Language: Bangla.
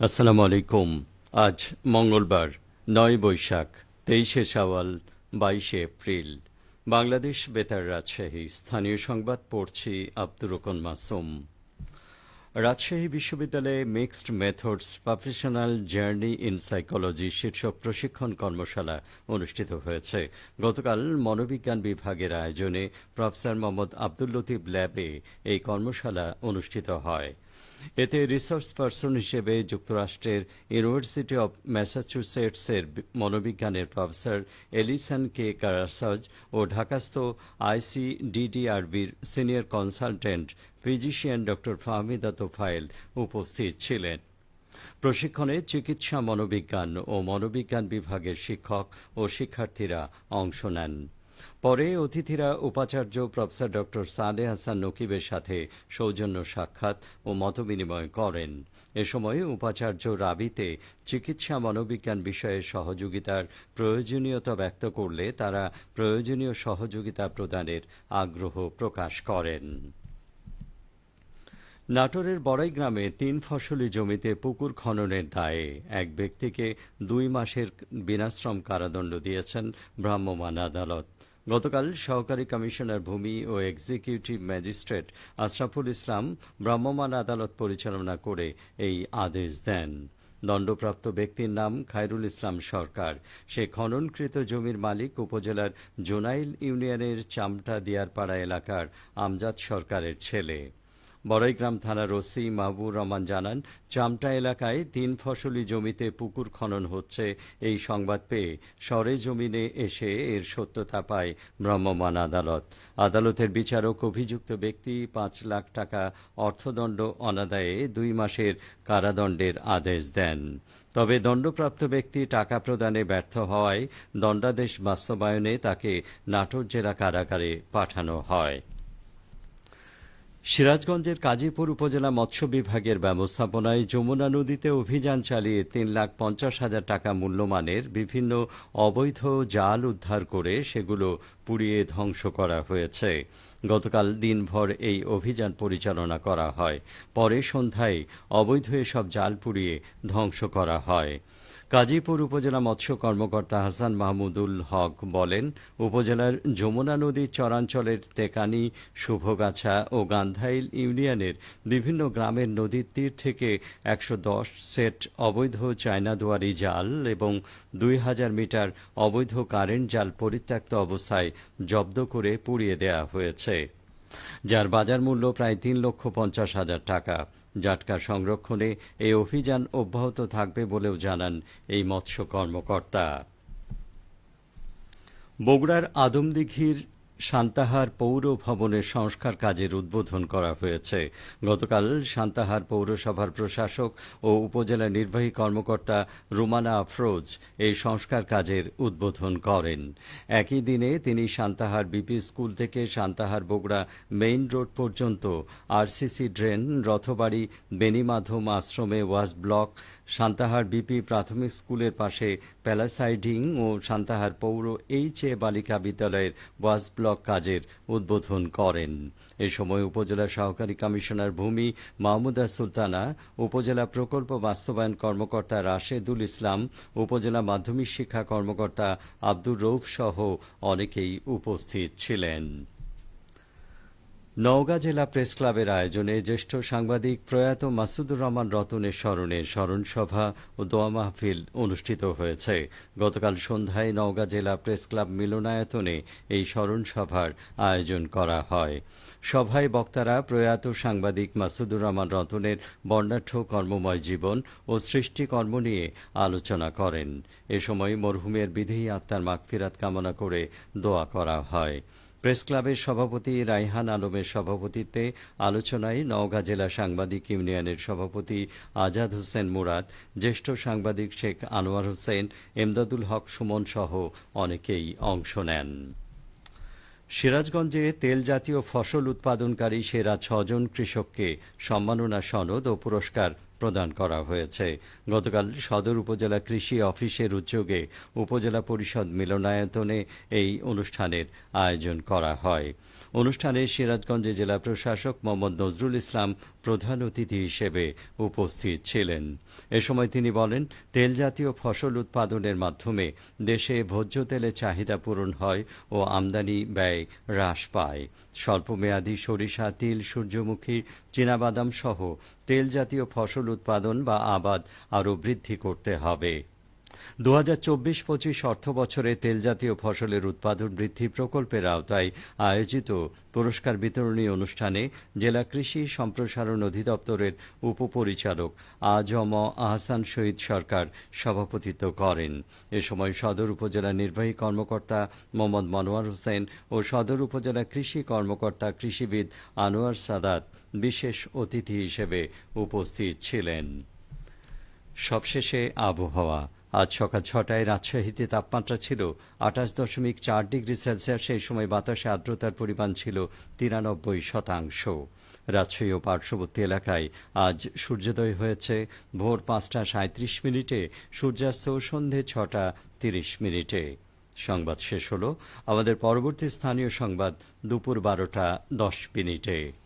আসসালামু আলাইকুম। আজ মঙ্গলবার, নয় বৈশাখ, তেইশে শাওয়াল, বাইশে এপ্রিল। বাংলাদেশ বেতার রাজশাহী, স্থানীয় সংবাদ পড়ছি আব্দুর রকন মাসুম। রাজশাহী বিশ্ববিদ্যালয়ে mixed methods professional journey in psychology শীর্ষক প্রশিক্ষণ কর্মশালা অনুষ্ঠিত হয়েছে। গতকাল মনোবিজ্ঞান বিভাগের আয়োজনে প্রফেসর মোহাম্মদ আব্দুল লতিফ ল্যাবে এই কর্মশালা অনুষ্ঠিত হয়। এতে রিসার্চ পার্সন হিসেবে যুক্তরাষ্ট্রের ইউনিভার্সিটি অব ম্যাসাচুসেটসের মনোবিজ্ঞানের প্রফেসর এলিসান কে কারাসাজ ও ঢাকাস্থ আইসিডিডিআরবির senior consultant physician doctor Fahmida Tofail উপস্থিত ছিলেন। প্রশিক্ষণে চিকিৎসা মনোবিজ্ঞান ও মনোবিজ্ঞান বিভাগের শিক্ষক ও শিক্ষার্থীরা অংশ নেন। পরে অতিথিরা উপাচার্য প্রফেসর ডক্টর সালে হাসান নকিবের সাথে সৌজন্য সাক্ষাৎ ও মতবিনিময় করেন। এ সময় উপাচার্য রাবিতে চিকিৎসা মনোবিজ্ঞান বিষয়ে সহযোগিতার প্রয়োজনীয়তা ব্যক্ত করলে তারা প্রয়োজনীয় সহযোগিতা প্রদানের আগ্রহ প্রকাশ করেন। নাটোরের বড়াই গ্রামে তিন ফসলি জমিতে পুকুর খননের দায়ে এক ব্যক্তিকে দুই মাসের বিনাশ্রম কারাদণ্ড দিয়েছেন ভ্রাম্যমাণ আদালত। গতকাল সহকারী কমিশনার ভূমি ও এক্সিকিউটিভ ম্যাজিস্ট্রেট আশরাফুল ইসলাম ভ্রাম্যমাণ আদালত পরিচালনা করে এই আদেশ দেন। দণ্ডপ্রাপ্ত ব্যক্তির নাম খায়রুল ইসলাম সরকার। সে খননকৃত জমির মালিক উপজেলার জোনাইল ইউনিয়নের চামটা দিয়ারপাড়া এলাকার আমজাদ সরকারের ছেলে। বড়াইগ্রাম থানার ওসি মাহবুর রহমান জানান, চামটা এলাকায় তিন ফসলি জমিতে পুকুর খনন হচ্ছে। এই সংবাদ পেয়ে সরেজমিনে এসে এর সত্যতা পায় ভ্রাম্যমাণ আদালত। আদালতের বিচারক অভিযুক্ত ব্যক্তি পাঁচ লাখ টাকা অর্থদণ্ড অনাদায়ে দুই মাসের কারাদণ্ডের আদেশ দেন। তবে দণ্ডপ্রাপ্ত ব্যক্তি টাকা প্রদানে ব্যর্থ হওয়ায় দণ্ডাদেশ বাস্তবায়নে তাকে নাটোর জেলা কারাগারে পাঠানো হয়। সিরাজগঞ্জের কাজীপুর উপজেলা মৎস্য বিভাগের ব্যবস্থাপনায় যমুনা নদীতে অভিযান চালিয়ে তিন লাখ পঞ্চাশ হাজার টাকা মূল্যমানের বিভিন্ন অবৈধ জাল উদ্ধার করে সেগুলো পুড়িয়ে ধ্বংস করা হয়েছে। গতকাল দিনভর এই অভিযান পরিচালনা করা হয়। পরে সন্ধ্যায় অবৈধ এসব জাল পুড়িয়ে ধ্বংস করা হয়। কাজীপুর উপজেলা মৎস্য কর্মকর্তা হাসান মাহমুদুল হক বলেন, উপজেলার যমুনা নদীর চরাঞ্চলের টেকানি, শুভগাছা ও গান্ধাইল ইউনিয়নের বিভিন্ন গ্রামের নদীর তীর থেকে একশো দশ সেট অবৈধ চায়না দুয়ারি জাল এবং দুই হাজার মিটার অবৈধ কারেন্ট জাল পরিত্যক্ত অবস্থায় জব্দ করে পুড়িয়ে দেওয়া হয়েছে। যার বাজার মূল্য প্রায় তিন লক্ষ পঞ্চাশ হাজার টাকা। জাটকা সংরক্ষণে এই অভিযান অব্যাহত থাকবে বলেও জানান এই মৎস্য কর্মকর্তা। বগুড়ার আদমদিঘির সান্তাহার পৌর ভবনের সংস্কার কাজের উদ্বোধন করা হয়েছে। গতকাল সান্তাহার পৌরসভার প্রশাসক ও উপজেলা নির্বাহী কর্মকর্তা রুমানা আফরোজ এই সংস্কার কাজের উদ্বোধন করেন। একই দিনে তিনি সান্তাহার বিপি স্কুল থেকে সান্তাহার বগুড়া মেইন রোড পর্যন্ত আরসিসি ড্রেন, রথবাড়ি, বেনিমাধম আশ্রমে ওয়াস ব্লক, সান্তাহার বিপি প্রাথমিক স্কুলের পাশে প্যালাসাইডিং ও সান্তাহার পৌর এইচ এ বালিকা বিদ্যালয়ের ওয়াস ব্লক কাজের উদ্বোধন করেন। এ সময় উপজেলা সহকারী কমিশনার ভূমি মাহমুদা সুলতানা, উপজেলা প্রকল্প বাস্তবায়ন কর্মকর্তা রাশেদুল ইসলাম, উপজেলা মাধ্যমিক শিক্ষা কর্মকর্তা আব্দুর রৌফ সহ অনেকেই উপস্থিত ছিলেন। নওগাঁ জেলা প্রেস ক্লাবের আয়োজনে জ্যেষ্ঠ সাংবাদিক প্রয়াত মাসুদুর রহমান রতনের স্মরণে স্মরণসভা ও দোয়া মাহফিল অনুষ্ঠিত হয়েছে। গতকাল সন্ধ্যায় নওগাঁ জেলা প্রেস ক্লাব মিলনায়তনে এই স্মরণসভার আয়োজন করা হয়। সভায় বক্তারা প্রয়াত সাংবাদিক মাসুদুর রহমান রতনের বর্ণাঢ্য কর্মময় জীবন ও সৃষ্টিকর্ম নিয়ে আলোচনা করেন। এ সময় মরহুমের বিধেয়ী আত্মার মাগফিরাত কামনা করে দোয়া করা হয়। প্রেস ক্লাবের সভাপতি রাইহান আলমের সভাপতিত্বে আলোচনায় নওগাঁ জেলা সাংবাদিক ইউনিয়নের সভাপতি আজাদ হোসেন মুরাদ, জ্যেষ্ঠ সাংবাদিক শেখ আনোয়ার হোসেন, এমদাদুল হক সুমন সহ অনেকেই অংশ নেন। সিরাজগঞ্জে তেল জাতীয় ফসল উৎপাদনকারী সেরা ছজন কৃষককে সম্মাননা সনদ ও পুরস্কার প্রদান করা হয়েছে। গতকাল সদর উপজেলা কৃষি অফিসের উদ্যোগে উপজেলা পরিষদ মিলনায়তনে এই অনুষ্ঠানের আয়োজন করা হয়। অনুষ্ঠানে সিরাজগঞ্জে জেলা প্রশাসক মোহাম্মদ নজরুল ইসলাম প্রধান অতিথি হিসেবে উপস্থিত ছিলেন। এ সময় তিনি বলেন, তেল জাতীয় ফসল উৎপাদনের মাধ্যমে দেশে ভোজ্য তেলের চাহিদা পূরণ হয় ও আমদানি ব্যয় হ্রাস পায়। স্বল্পমেয়াদী সরিষা, তিল, সূর্যমুখী, চীনাবাদাম সহ তেল জাতীয় ফসল উৎপাদন বা আবাদ আরও বৃদ্ধি করতে হবে। দু হাজার চব্বিশ পঁচিশ অর্থ বছরে তেলজাতীয় ফসলের উৎপাদন বৃদ্ধি প্রকল্পের আওতায় আয়োজিত পুরস্কার বিতরণী অনুষ্ঠানে জেলা কৃষি সম্প্রসারণ অধিদপ্তরের উপপরিচালক আজম আহসান শহীদ সরকার সভাপতিত্ব করেন। এ সময় সদর উপজেলা নির্বাহী কর্মকর্তা মোহাম্মদ মনোয়ার হোসেন ও সদর উপজেলা কৃষি কর্মকর্তা কৃষিবিদ আনোয়ার সাদাত বিশেষ অতিথি হিসেবে উপস্থিত ছিলেন। সবশেষে আবহাওয়া। আজ সকাল ছটায় রাজশাহীতে তাপমাত্রা ছিল আঠাশ দশমিক চার ডিগ্রি সেলসিয়াস। সেই সময় বাতাসে আর্দ্রতার পরিমাণ ছিল তিরানব্বই শতাংশ। রাজশাহী ও পার্শ্ববর্তী এলাকায় আজ সূর্যোদয় হয়েছে। ভোর পাঁচটা সাঁত্রিশ মিনিটে, সূর্যাস্ত সন্ধে ছটা তিরিশ মিনিটে। সংবাদ শেষ হলো। আমাদের পরবর্তী স্থানীয় সংবাদ দুপুর বারোটা দশ মিনিটে।